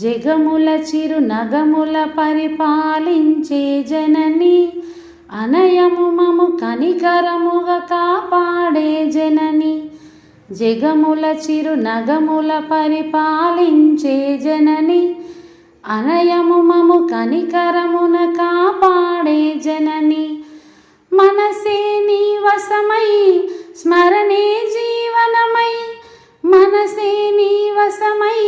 జగముల చిరు నగముల పరిపాలించే జనని అనయము మము కనికరముగా కాపాడే జనని జగముల చిరు నగముల పరిపాలించే జనని అనయము మము కనికరమున కాపాడే జనని. మనసే నీ వశమై స్మరణే జీవనమై మనసే నీ వశమై